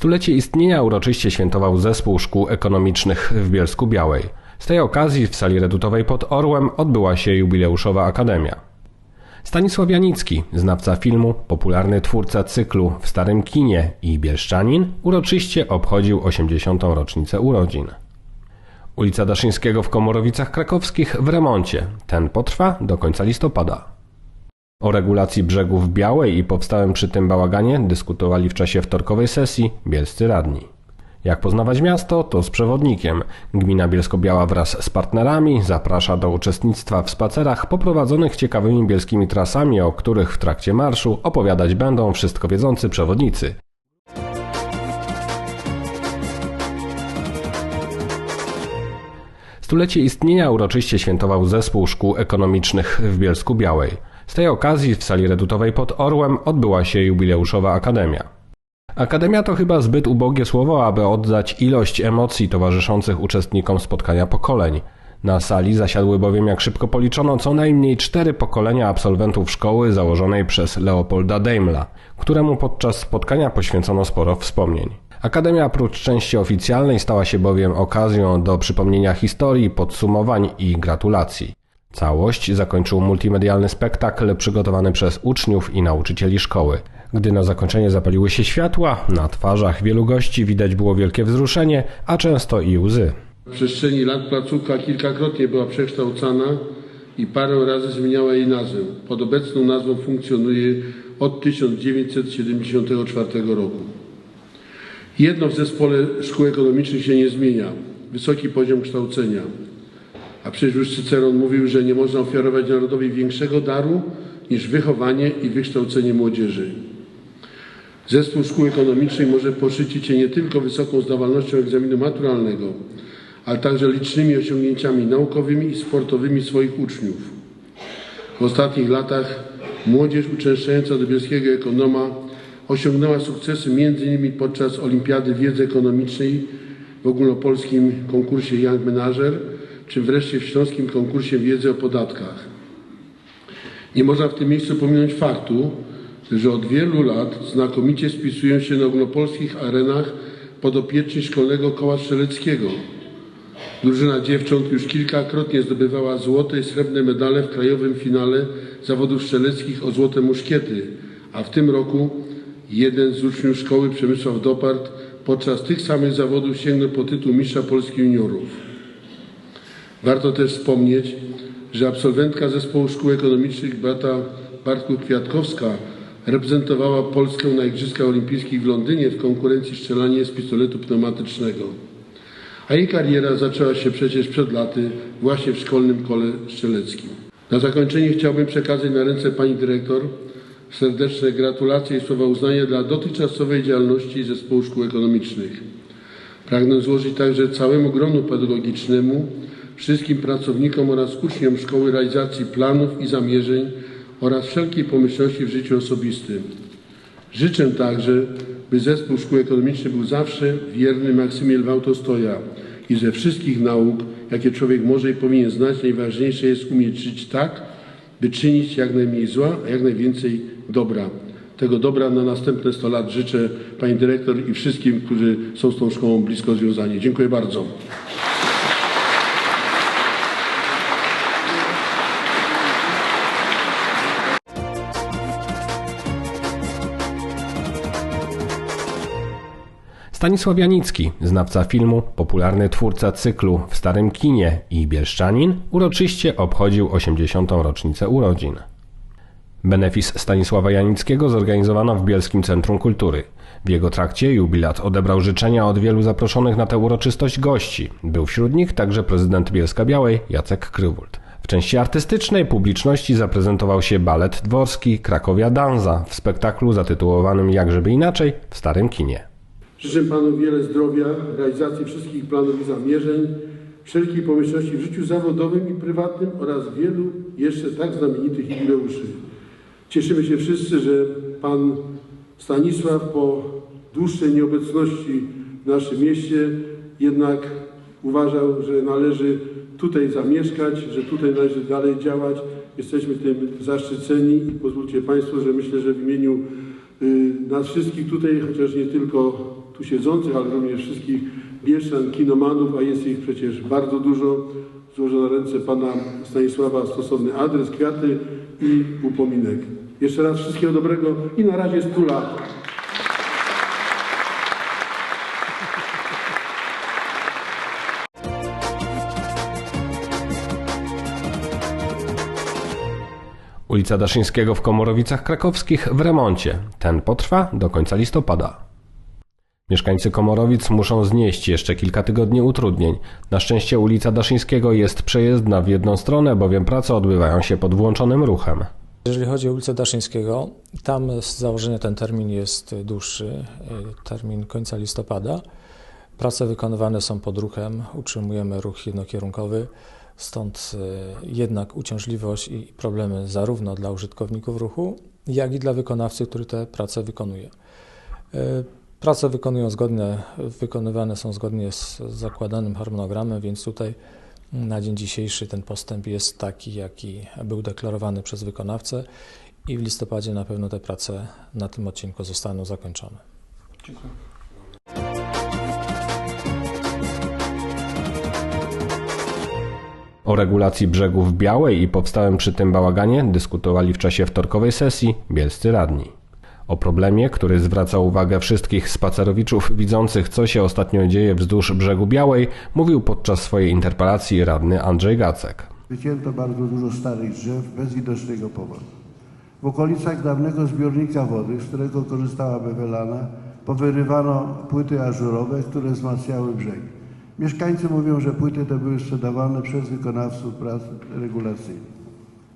Stulecie istnienia uroczyście świętował Zespół Szkół Ekonomicznych w Bielsku Białej. Z tej okazji w sali redutowej pod Orłem odbyła się jubileuszowa akademia. Stanisław Janicki, znawca filmu, popularny twórca cyklu w Starym Kinie i Bielszczanin, uroczyście obchodził 80. rocznicę urodzin. Ulica Daszyńskiego w Komorowicach Krakowskich w remoncie. Ten potrwa do końca listopada. O regulacji brzegów Białej i powstałym przy tym bałaganie dyskutowali w czasie wtorkowej sesji bielscy radni. Jak poznawać miasto, to z przewodnikiem. Gmina Bielsko-Biała wraz z partnerami zaprasza do uczestnictwa w spacerach poprowadzonych ciekawymi bielskimi trasami, o których w trakcie marszu opowiadać będą wszystko wiedzący przewodnicy. Stulecie istnienia uroczyście świętował Zespół Szkół Ekonomicznych w Bielsku Białej. Z tej okazji w sali redutowej pod Orłem odbyła się jubileuszowa akademia. Akademia to chyba zbyt ubogie słowo, aby oddać ilość emocji towarzyszących uczestnikom spotkania pokoleń. Na sali zasiadły bowiem, jak szybko policzono, co najmniej cztery pokolenia absolwentów szkoły założonej przez Leopolda Daimla, któremu podczas spotkania poświęcono sporo wspomnień. Akademia oprócz części oficjalnej stała się bowiem okazją do przypomnienia historii, podsumowań i gratulacji. Całość zakończył multimedialny spektakl przygotowany przez uczniów i nauczycieli szkoły. Gdy na zakończenie zapaliły się światła, na twarzach wielu gości widać było wielkie wzruszenie, a często i łzy. W przestrzeni lat placówka kilkakrotnie była przekształcana i parę razy zmieniała jej nazwę. Pod obecną nazwą funkcjonuje od 1974 roku. Jedno w zespole szkół ekonomicznych się nie zmienia. Wysoki poziom kształcenia. A przecież już Cyceron mówił, że nie można ofiarować narodowi większego daru niż wychowanie i wykształcenie młodzieży. Zespół szkół ekonomicznych może poszczycić się nie tylko wysoką zdawalnością egzaminu maturalnego, ale także licznymi osiągnięciami naukowymi i sportowymi swoich uczniów. W ostatnich latach młodzież uczęszczająca do bielskiego ekonoma osiągnęła sukcesy m.in. podczas Olimpiady Wiedzy Ekonomicznej w ogólnopolskim konkursie Young Menager, czy wreszcie w śląskim konkursie wiedzy o podatkach. Nie można w tym miejscu pominąć faktu, że od wielu lat znakomicie spisują się na ogólnopolskich arenach podopieczni Szkolnego Koła Strzeleckiego. Drużyna dziewcząt już kilkakrotnie zdobywała złote i srebrne medale w krajowym finale zawodów strzeleckich o złote muszkiety, a w tym roku jeden z uczniów szkoły Przemysław Dopart podczas tych samych zawodów sięgnął po tytuł mistrza Polski juniorów. Warto też wspomnieć, że absolwentka Zespołu Szkół Ekonomicznych Beata Bartków-Kwiatkowska reprezentowała Polskę na Igrzyskach Olimpijskich w Londynie w konkurencji strzelanie z pistoletu pneumatycznego. A jej kariera zaczęła się przecież przed laty właśnie w szkolnym kole strzeleckim. Na zakończenie chciałbym przekazać na ręce pani dyrektor serdeczne gratulacje i słowa uznania dla dotychczasowej działalności Zespołu Szkół Ekonomicznych. Pragnę złożyć także całemu gronu pedagogicznemu, wszystkim pracownikom oraz uczniom szkoły realizacji planów i zamierzeń oraz wszelkiej pomyślności w życiu osobistym. Życzę także, by zespół szkół ekonomicznych był zawsze wierny maksymie Lwa Tolstoja i ze wszystkich nauk, jakie człowiek może i powinien znać, najważniejsze jest umieć żyć tak, by czynić jak najmniej zła, a jak najwięcej dobra. Tego dobra na następne 100 lat życzę Pani Dyrektor i wszystkim, którzy są z tą szkołą blisko związani. Dziękuję bardzo. Stanisław Janicki, znawca filmu, popularny twórca cyklu w Starym Kinie i Bielszczanin, uroczyście obchodził 80. rocznicę urodzin. Benefis Stanisława Janickiego zorganizowano w Bielskim Centrum Kultury. W jego trakcie jubilat odebrał życzenia od wielu zaproszonych na tę uroczystość gości. Był wśród nich także prezydent Bielska Białej Jacek Krywult. W części artystycznej publiczności zaprezentował się balet dworski Krakowia Danza w spektaklu zatytułowanym Jakżeby inaczej w Starym Kinie. Życzę Panu wiele zdrowia, realizacji wszystkich planów i zamierzeń, wszelkiej pomyślności w życiu zawodowym i prywatnym oraz wielu jeszcze tak znamienitych jubileuszy. Cieszymy się wszyscy, że Pan Stanisław po dłuższej nieobecności w naszym mieście jednak uważał, że należy tutaj zamieszkać, że tutaj należy dalej działać. Jesteśmy tym zaszczyceni i pozwólcie Państwo, że myślę, że w imieniu y, nas wszystkich tutaj, chociaż nie tylko tu siedzących, ale również wszystkich Bieszczan, kinomanów, a jest ich przecież bardzo dużo. Złożę na ręce pana Stanisława stosowny adres, kwiaty i upominek. Jeszcze raz wszystkiego dobrego i na razie 100 lat. Ulica Daszyńskiego w Komorowicach Krakowskich w remoncie. Ten potrwa do końca listopada. Mieszkańcy Komorowic muszą znieść jeszcze kilka tygodni utrudnień. Na szczęście ulica Daszyńskiego jest przejezdna w jedną stronę, bowiem prace odbywają się pod włączonym ruchem. Jeżeli chodzi o ulicę Daszyńskiego, tam z założenia ten termin jest dłuższy, y, termin końca listopada. Prace wykonywane są pod ruchem, utrzymujemy ruch jednokierunkowy, stąd y, jednak uciążliwość i problemy zarówno dla użytkowników ruchu, jak i dla wykonawcy, który te prace wykonuje. Prace wykonują zgodne, wykonywane są zgodnie z zakładanym harmonogramem, więc tutaj na dzień dzisiejszy ten postęp jest taki, jaki był deklarowany przez wykonawcę i w listopadzie na pewno te prace na tym odcinku zostaną zakończone. O regulacji brzegów Białej i powstałym przy tym bałaganie dyskutowali w czasie wtorkowej sesji bielscy radni. O problemie, który zwraca uwagę wszystkich spacerowiczów widzących, co się ostatnio dzieje wzdłuż brzegu Białej, mówił podczas swojej interpelacji radny Andrzej Gacek. Wycięto bardzo dużo starych drzew bez widocznego powodu. W okolicach dawnego zbiornika wody, z którego korzystała Bewelana, powyrywano płyty ażurowe, które wzmacniały brzegi. Mieszkańcy mówią, że płyty te były sprzedawane przez wykonawców prac regulacyjnych.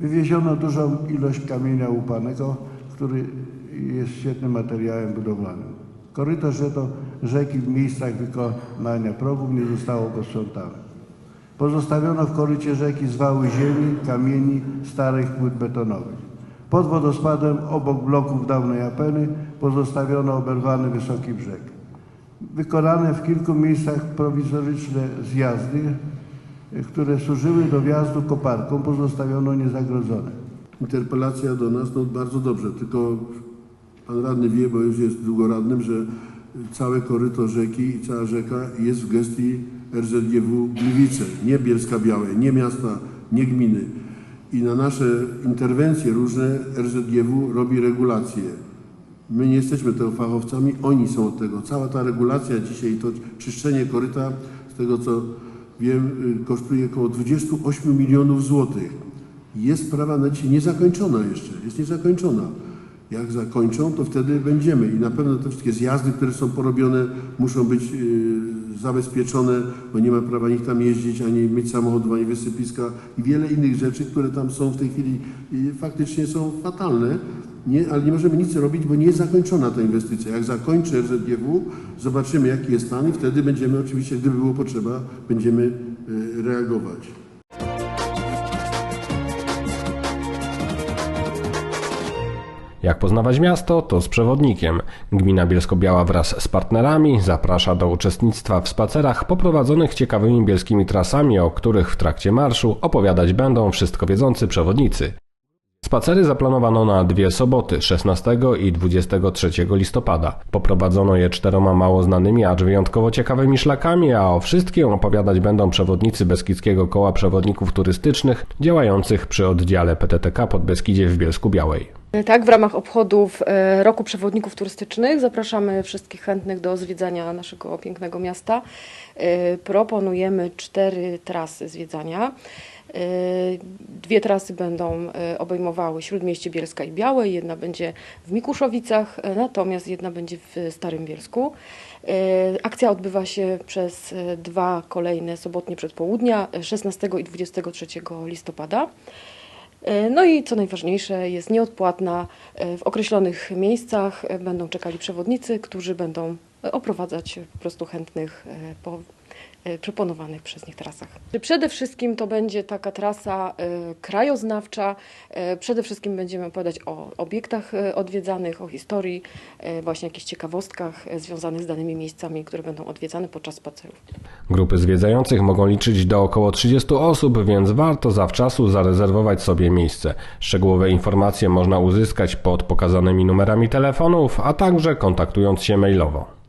Wywieziono dużą ilość kamienia łupanego, który jest świetnym materiałem budowlanym. Korytarz rzeki w miejscach wykonania progów nie zostało posprzątane. Pozostawiono w korycie rzeki zwały ziemi, kamieni, starych płyt betonowych. Pod wodospadem, obok bloków dawnej apeny, pozostawiono oberwany wysoki brzeg. Wykonane w kilku miejscach prowizoryczne zjazdy, które służyły do wjazdu koparką, pozostawiono niezagrodzone. Interpelacja do nas, no bardzo dobrze, tylko pan radny wie, bo już jest długo radnym, że całe koryto rzeki i cała rzeka jest w gestii RZGW Gliwice, nie Bielska Białej, nie miasta, nie gminy. I na nasze interwencje różne RZGW robi regulacje. My nie jesteśmy tego fachowcami, oni są od tego. Cała ta regulacja dzisiaj, to czyszczenie koryta, z tego co wiem, y, kosztuje około 28 milionów złotych. Jest sprawa na dzisiaj niezakończona jeszcze, jest niezakończona. Jak zakończą, to wtedy będziemy i na pewno te wszystkie zjazdy, które są porobione, muszą być y, zabezpieczone, bo nie ma prawa nikt tam jeździć, ani mieć samochodów, ani wysypiska i wiele innych rzeczy, które tam są w tej chwili y, faktycznie są fatalne, nie, ale nie możemy nic robić, bo nie jest zakończona ta inwestycja. Jak zakończy RZGW, zobaczymy jaki jest stan i wtedy będziemy oczywiście, gdyby było potrzeba, będziemy y, reagować. Jak poznawać miasto, to z przewodnikiem. Gmina Bielsko-Biała wraz z partnerami zaprasza do uczestnictwa w spacerach poprowadzonych ciekawymi bielskimi trasami, o których w trakcie marszu opowiadać będą wszystko wiedzący przewodnicy. Spacery zaplanowano na dwie soboty, 16 i 23 listopada. Poprowadzono je czteroma mało znanymi, acz wyjątkowo ciekawymi szlakami, a o wszystkim opowiadać będą przewodnicy Beskidzkiego Koła Przewodników Turystycznych działających przy oddziale PTTK pod Beskidzie w Bielsku Białej. Tak, w ramach obchodów e, Roku Przewodników Turystycznych zapraszamy wszystkich chętnych do zwiedzania naszego pięknego miasta. E, Proponujemy cztery trasy zwiedzania. E, Dwie trasy będą e, obejmowały Śródmieście Bielska i Białe, jedna będzie w Mikuszowicach, e, natomiast jedna będzie w Starym Bielsku. Akcja odbywa się przez dwa kolejne sobotnie przedpołudnia, e, 16 i 23 listopada. No i co najważniejsze, jest nieodpłatna. W określonych miejscach będą czekali przewodnicy, którzy będą oprowadzać po prostu chętnych po proponowanych przez nich trasach. Przede wszystkim to będzie taka trasa e, krajoznawcza. E, Przede wszystkim będziemy opowiadać o obiektach odwiedzanych, o historii, właśnie jakichś ciekawostkach związanych z danymi miejscami, które będą odwiedzane podczas spacerów. Grupy zwiedzających mogą liczyć do około 30 osób, więc warto zawczasu zarezerwować sobie miejsce. Szczegółowe informacje można uzyskać pod pokazanymi numerami telefonów, a także kontaktując się mailowo.